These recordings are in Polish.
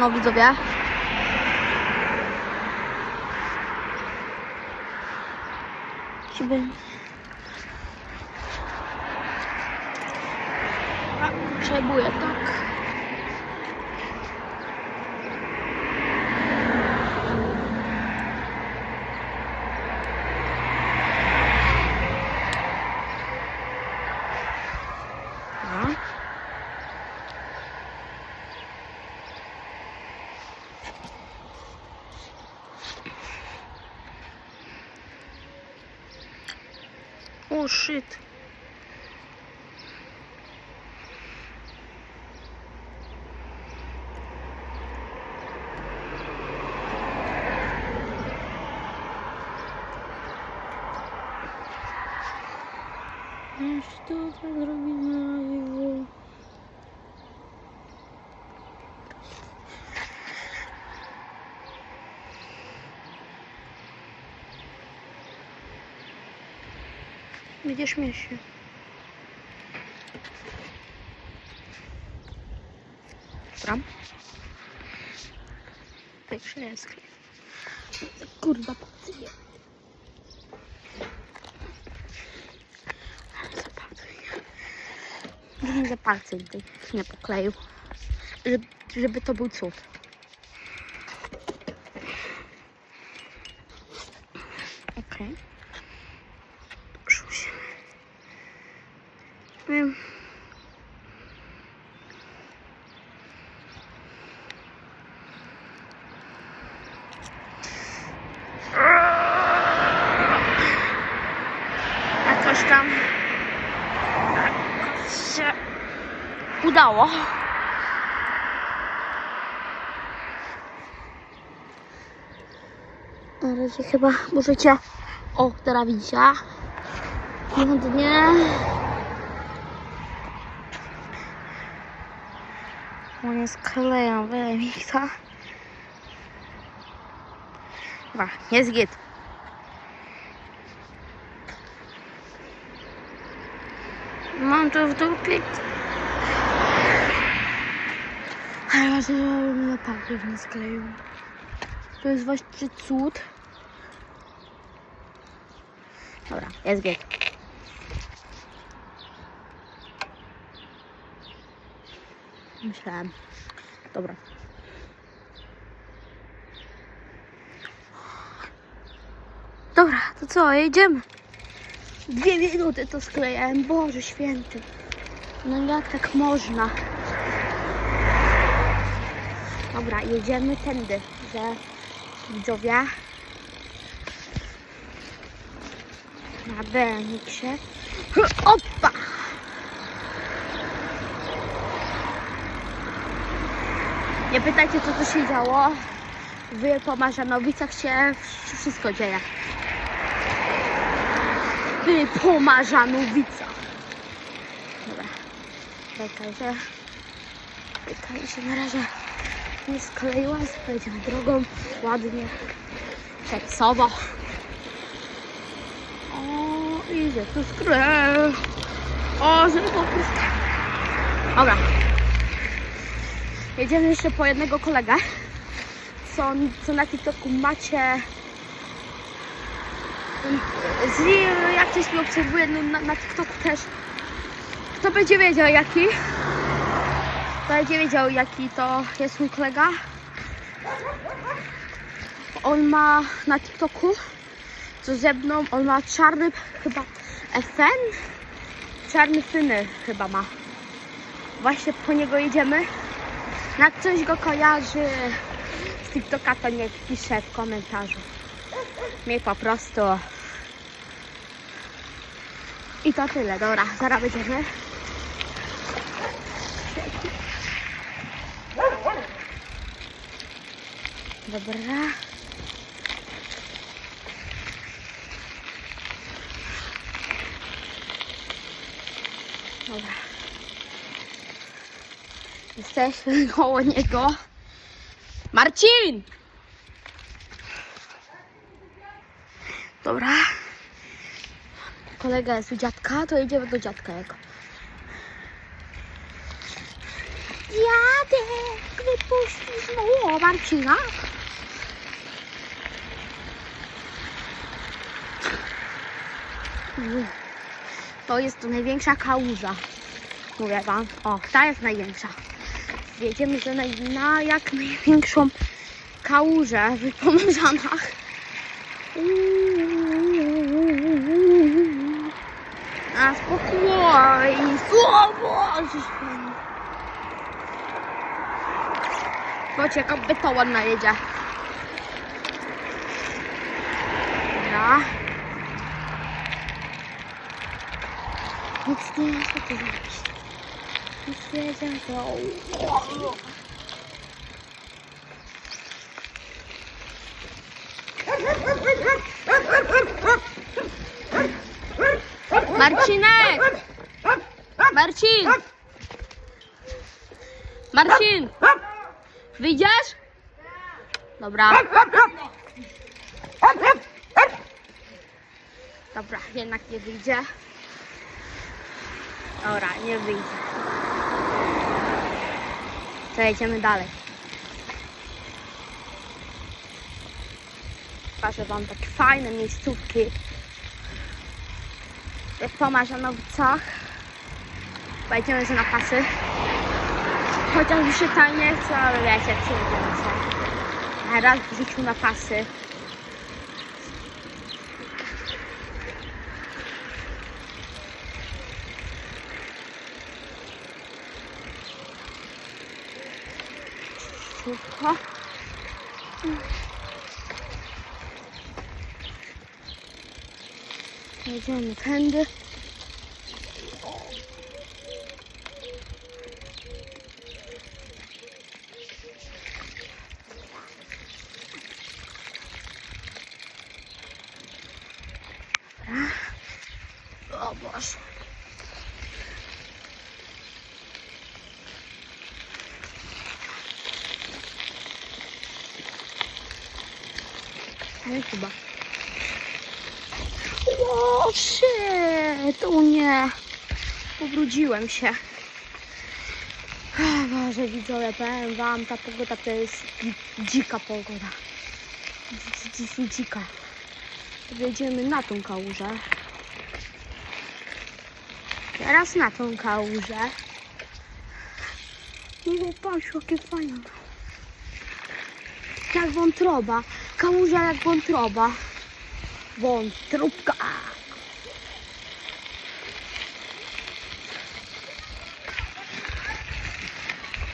rano, widzowie. A, Potrzebuję, tak. A. O, shit. Jeszcze to tak zrobimy na live. Będzie śmiesznie. Dobra. Pierwszy jest klej. Kurwa, patrzcie. Gdybym za palce tutaj nie pokleił. Żeby, żeby to był cud. Okej. Czuć. Się udało. Na razie chyba możecie... O, teraz widzicie. Ładnie. Ładnie sklejam, wyjmij to. Dobra, jest git. Mam to w dupie. Ale ja żebym na papier nie skleił. To jest właśnie cud. Dobra, jest git. Myślałem. Dobra. Dobra, to co, jedziemy? Dwie minuty to sklejałem, Boże święty. No jak tak można? Dobra, jedziemy tędy, że widzowie na BMX-ie. Opa! Nie pytajcie, co tu się działo. W Pomarzanowicach się wszystko dzieje. W Pomarzanowicach. Dobra. Czekaj się. Czekaj się na razie. Nie skleiła, pojedziemy drogą. Ładnie. Przepsowo. O, idzie tu sklej. O, żeby po prostu. Dobra. Jedziemy jeszcze po jednego kolegę, co, co na TikToku macie. Z jak ktoś mnie obserwuje no, na, na TikToku też, kto będzie wiedział jaki, to będzie wiedział jaki to jest mój kolega. On ma na TikToku, co ze mną, on ma czarny chyba FN, czarny fyny chyba ma. Właśnie po niego jedziemy. Jak ktoś go kojarzy z TikToka, to niech pisze w komentarzu. Mi po prostu. I to tyle, dobra, zaraz będziemy. Dobra. Dobra. Jesteśmy koło niego. Marcin! Dobra. Kolega jest u dziadka, to jedziemy do dziadka jego. Dziadek, wypuścisz mu Marcina? To jest to największa kałuża. Mówię wam. O, ta jest największa. Jedziemy za naj, na jak największą kałużę w Pomorzanach. A spokojnie, słowo! Chodź, jak beton najedzie. Dobra. Nic nie ma co tu zrobić. Nic nie wiedziałem, to... Marcinek! Marcin! Marcin! Wyjdziesz? Dobra. Dobra, jednak nie wyjdzie. Dobra, nie wyjdzie. To jedziemy dalej. Pokażę wam takie fajne miejscówki. W Pomarzanowicach. Wejdziemy sobie na pasy. Chociaż mi się tam nie chce, ale wiecie, przyjdziemy się. Na raz w życiu na pasy. Szybko. Jedziemy tędy. Dobra. O Boże. Ale chyba. O, shit! O nie! Ubrudziłem się. Boże, widzowie, powiem wam, ta pogoda to jest dzika pogoda. Dzi- dzi- Dzika. Wjedziemy na tą kałużę. Teraz na tą kałużę. No patrz, jakie fajne. Jak wątroba. Kałuża jak wątroba. Wątróbka.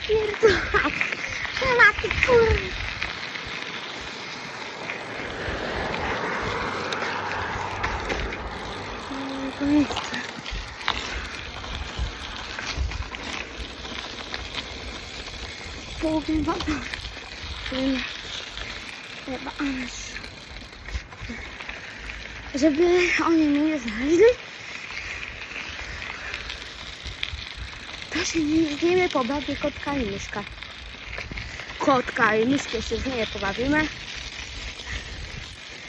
Pierdolak. Na ty kur... No, to nie chcę. Powiem wam tak. że Chyba Anas. Żeby oni mnie nie znaleźli. To się nie z nimi pobawi kotka i myszka. Kotka i myszkę się z nimi pobawimy.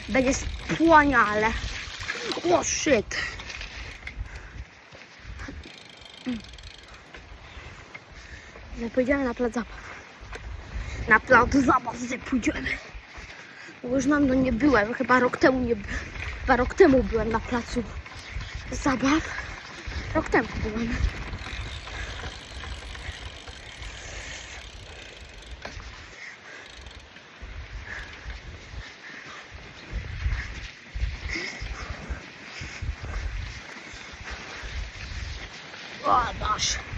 Będzie spłaniale. O shit. Że pójdziemy na plac zabaw. Na plac zabaw pójdziemy. Bo już nam nie byłem, chyba rok temu nie by- Chyba rok temu byłem na placu zabaw. Rok temu byłem. O Boże.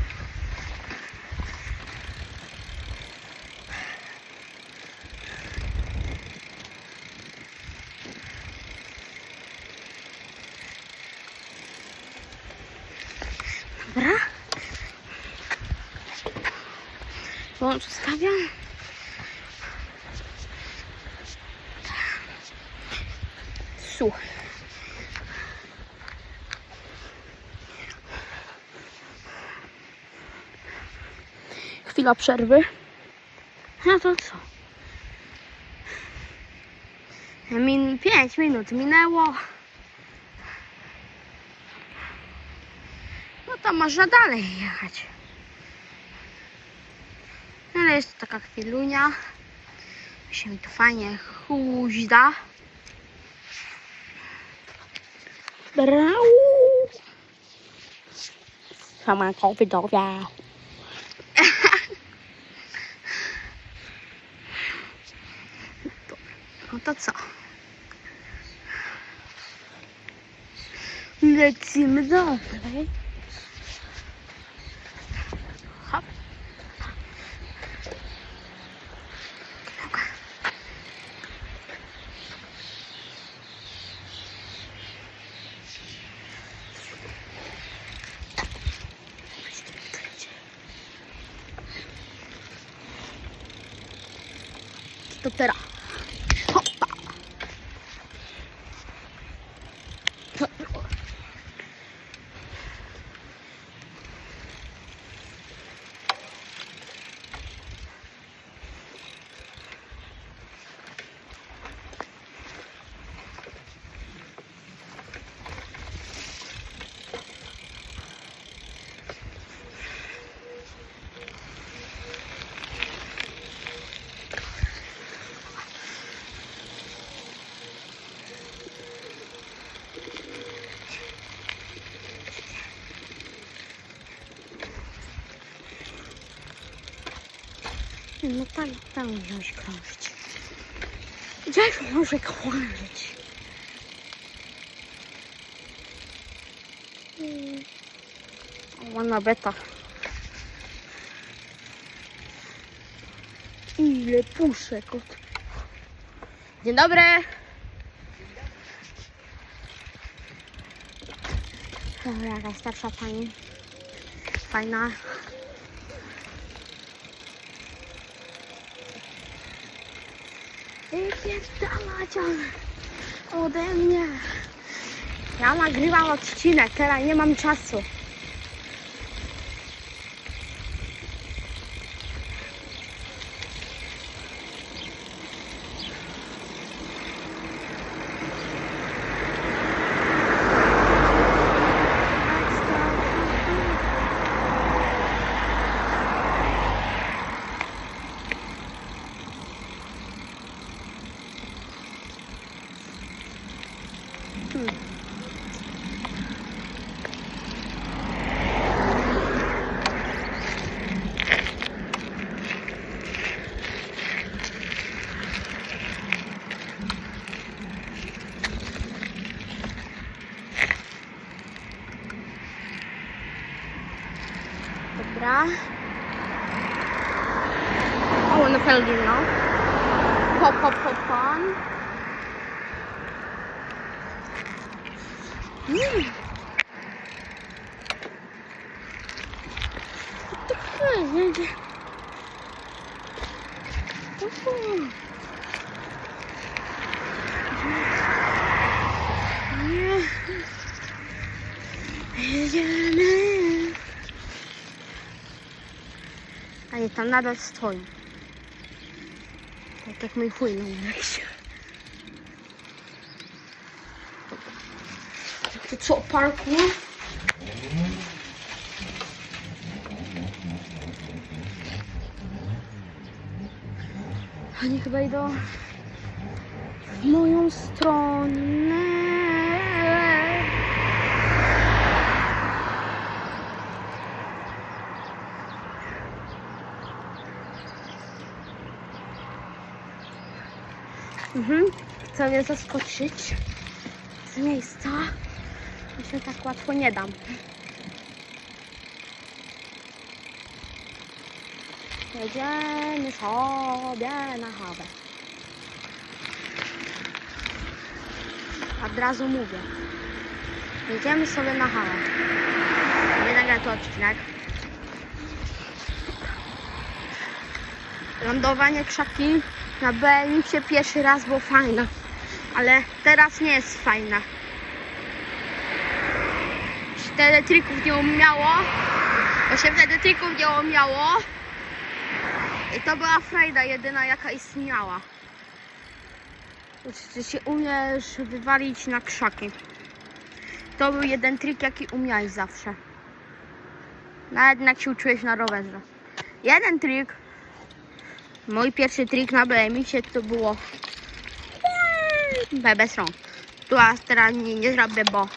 Chwila przerwy. No to co? Min, pięć minut minęło. No to można dalej jechać. ale jest to taka chwilunia. Się mi tu fajnie huźda. Brau! Sama kopytowa. No to co? Lecimy dalej. Hop. To teraz. No tak, tam możesz krążyć. Gdzieś może krążyć. Ładna beta. Ile puszek od... Dzień dobry. Dobra, jakaś starsza pani. Fajna. Wypierdalać ode mnie. Ja nagrywam odcinek, teraz nie mam czasu. Dobra. O, no Felgin, no. Hop, hop, hop, on. Mm. Jedzie. Uhu. Nie. Jedziemy. A nie, tam nadal stoi. Tak jak mój chuj na Uleksie. To co, parkour? Oni chyba idą w moją stronę. Mhm. Chcę mnie zaskoczyć z miejsca. Ja się tak łatwo nie dam. Jedziemy sobie na hawę. Od razu mówię. Jedziemy sobie na hawę. Nie nagrę to odcinek. Lądowanie krzaki na BMX-ie pierwszy raz było fajne, ale teraz nie jest fajne. Wtedy trików nie umiało, bo się wtedy trików nie umiało. I to była frajda jedyna jaka istniała. Że się umiesz wywalić na krzaki. To był jeden trik jaki umiałeś zawsze. Nawet jak się uczyłeś na rowerze. Jeden trik Mój pierwszy trik na Blemixie to było bez rąk. Tu a teraz nie, nie zrobię, bo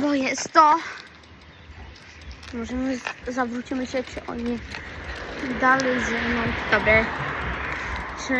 bo jest to możemy zawrócimy się, czy oni dalej ze mną. Dobry. Czy